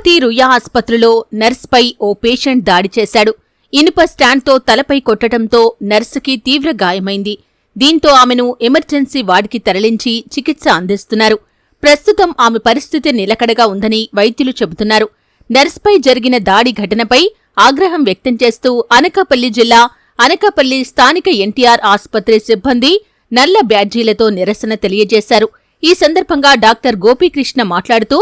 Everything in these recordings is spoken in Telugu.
తిరుపతి రుయా ఆస్పత్రిలో నర్స్పై ఓ పేషెంట్ దాడి చేశాడు. ఇనుప స్టాండ్తో తలపై కొట్టడంతో నర్సుకి తీవ్ర గాయమైంది. దీంతో ఆమెను ఎమర్జెన్సీ వార్డుకి తరలించి చికిత్స అందిస్తున్నారు. ప్రస్తుతం ఆమె పరిస్థితి నిలకడగా ఉందని వైద్యులు చెబుతున్నారు. నర్స్పై జరిగిన దాడి ఘటనపై ఆగ్రహం వ్యక్తం చేస్తూ అనకాపల్లి జిల్లా అనకాపల్లి స్థానిక ఎన్టీఆర్ ఆస్పత్రి సిబ్బంది నల్ల బ్యాడ్జీలతో నిరసన తెలియజేశారు. ఈ సందర్భంగా డాక్టర్ గోపీకృష్ణ మాట్లాడుతూ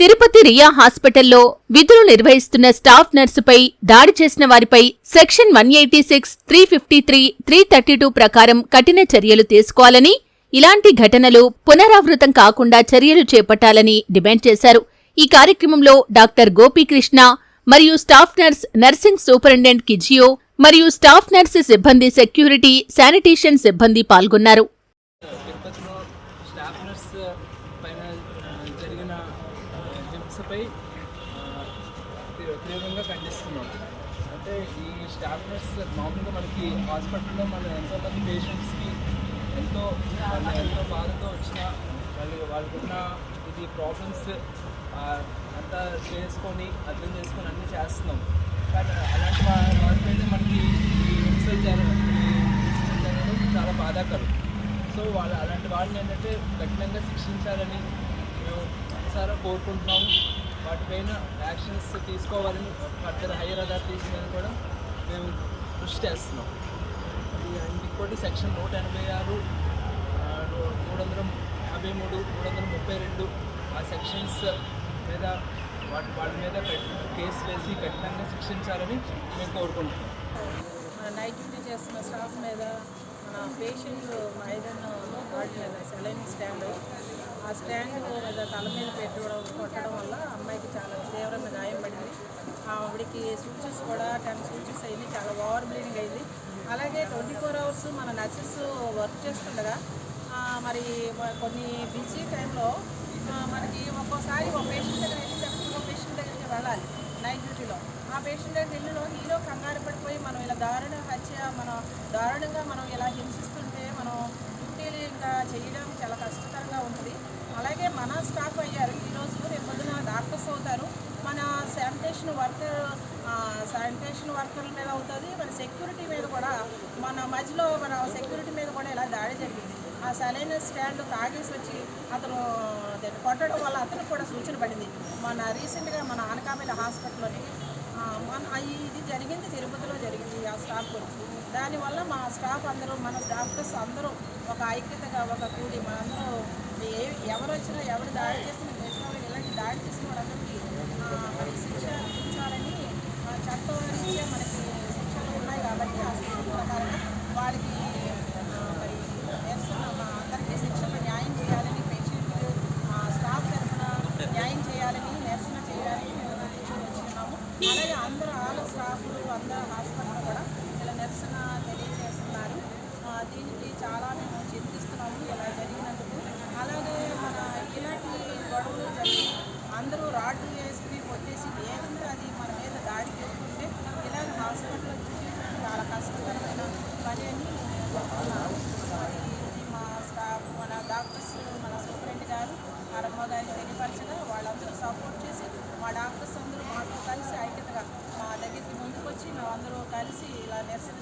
తిరుపతి రియా హాస్పిటల్లో విధులు నిర్వహిస్తున్న స్టాఫ్ నర్సుపై దాడి చేసిన వారిపై section one eighty six three fifty three three thirty two ప్రకారం కఠిన చర్యలు తీసుకోవాలని ఇలాంటి ఘటనలు పునరావృతం కాకుండా చర్యలు చేపట్టాలని డిమాండ్ చేశారు. ఈ కార్యక్రమంలో డాక్టర్ గోపీకృష్ణ మరియు స్టాఫ్ నర్స్ నర్సింగ్ సూపరింటెండెంట్ కిజియో మరియు స్టాఫ్ నర్సు సిబ్బంది సెక్యూరిటీ శానిటేషన్ సిబ్బంది పాల్గొన్నారు తిరుపతిలో స్టాఫ్ నర్స్ పైన ఆ, జరిగిన హింసపై తీవ్రంగా ఖండిస్తున్నాం. అంటే ఈ స్టాఫ్ నర్స్ మామూలుగా మనకి హాస్పిటల్లో మన ఎంతోమంది పేషెంట్స్కి ఎంతో ఎంతో బాధతో వచ్చిన వాళ్ళు వాళ్ళకున్న ఇది ప్రాబ్లమ్స్ అంతా చేసుకొని అర్థం చేసుకొని అన్నీ చేస్తున్నాం. కానీ అలాంటి వా- మనకి ఈ హింసలు జరగడం చాలా బాధాకరం. సో వాళ్ళు అలాంటి వాళ్ళని ఏంటంటే కఠినంగా శిక్షించాలని మేము ఒకసారి కోరుకుంటున్నాము. వాటిపైన యాక్షన్స్ తీసుకోవాలని ఫర్దర్ హైయర్ అథారిటీస్ మీద కూడా మేము కృషి చేస్తున్నాం. ఇంకోటి సెక్షన్ నూట ఎనభై ఆరు మూడు వందల యాభై మూడు మూడు వందల ముప్పై రెండు ఆ సెక్షన్స్ మీద వాటి వాళ్ళ మీద కేసు వేసి కఠినంగా శిక్షించాలని మేము కోరుకుంటున్నాం. మన నైట్ డ్యూటీ చేస్తున్న స్టాఫ్ మీద మన పేషెంట్ ఏదైనా వాటి మీద సెలైన్ స్టాండ్ ఆ స్టాండ్ మీద తల మీద పెట్టడం కొట్టడం వల్ల అమ్మాయికి చాలా తీవ్రమైన గాయం పడింది. ఆవిడకి స్విచెస్ కూడా టెన్ స్విచెస్ అయింది చాలా ఓవర్ బ్లీడింగ్ అయింది. అలాగే ట్వంటీ ఫోర్ అవర్స్ మన నర్సెస్ వర్క్ చేస్తుండగా మరి కొన్ని బిజీ టైంలో మనకి ఒక్కోసారి ఒక పేషెంట్ దగ్గర వెళ్ళి లేకపోతే ఇంకో పేషెంట్ దగ్గరికి వెళ్ళాలి నైట్ డ్యూటీలో ఆ పేషెంట్ దగ్గర వెళ్ళిలో హీరో కంగారు పడిపోయి మనం ఇలా దారుణ హత్య మనం దారుణంగా మనం ఇలా హింసిస్తుంటే మనం డ్యూటీలు ఇంకా చేయడం చాలా కష్టతరంగా ఉంటుంది అలాగే మన స్టాఫ్ అయ్యారు ఈరోజు రేపు పొద్దున డాక్టర్స్ అవుతారు మన శానిటేషన్ వర్కర్ శానిటేషన్ వర్కర్ల మీద అవుతుంది మన సెక్యూరిటీ మీద కూడా మన మధ్యలో మన సెక్యూరిటీ మీద కూడా ఇలా దాడి జరిగింది. ఆ సలైన స్టాండ్ తాగేసి వచ్చి అతను కొట్టడం వల్ల అతనికి కూడా సూచన పడింది. మన రీసెంట్గా మన అనకాపల్లి హాస్పిటల్లోని మన ఇది జరిగింది తిరుపతిలో జరిగింది ఆ స్టాఫ్ గురించి. దానివల్ల మా స్టాఫ్ అందరూ మన డాక్టర్స్ అందరూ ఒక ఐక్యతగా ఒక కూడి మనందరూ ఏ ఎవరు వచ్చినా ఎవరు దాడి చేసిన దేశంలో ఇలాంటి దాడి చేసిన వాళ్ళందరికీ ఆ, మరి శిక్ష ఆ, Vanessa.